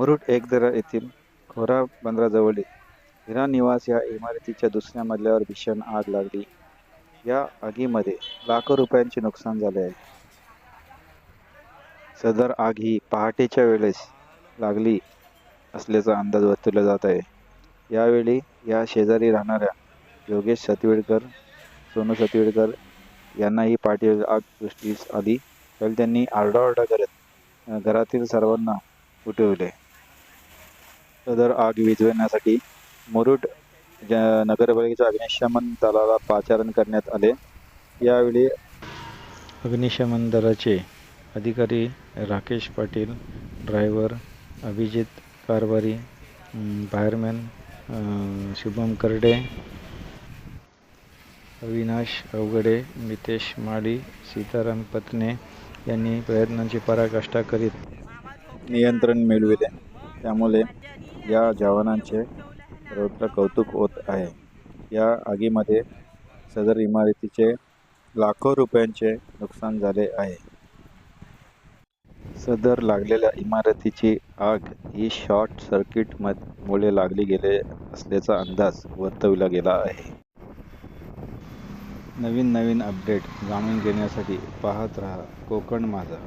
मुरुड एकदरा येथील खोरा बंदराजवळील हिरा निवास या इमारतीच्या दुसऱ्या मजल्यावर भीषण आग लागली. या आगीमध्ये लाखो रुपयांचे नुकसान झाले आहे. सदर आग ही पहाटेच्या वेळेस लागली असल्याचा अंदाज वर्तवला जात आहे. यावेळी या शेजारी राहणाऱ्या योगेश सतवेडकर सोनू सतवेडकर यांनाही पाठी आग दृष्टीस आली. त्यावेळी त्यांनी आरडाओरडा करत घरातील सर्वांना उठवले. सदर आग विझवण्यासाठी मुरुड नगरपालिकेच्या अग्निशमन दलाला पाचारण करण्यात आले. यावेळी अग्निशमन दलाचे अधिकारी राकेश पाटील ड्रायव्हर अभिजित कारभारी फायरमॅन शुभम करडे अविनाश अवघडे मितेश माळी सीताराम पत्ने यांनी प्रयत्नांची पराकाष्ठा करीत नियंत्रण मिळविले. त्यामुळे या जवानांचे सर्वत्र कौतुक होत आहे. या आगीमध्ये सदर इमारतीचे लाखो रुपयांचे नुकसान झाले आहे. सदर लागलेल्या इमारतीची आग ही शॉर्ट सर्किट मुळे लागली गेले असल्याचा अंदाज वर्तविला गेला आहे. नवीन नवीन अपडेट जाणून घेण्यासाठी पाहत रहा कोकण माझा.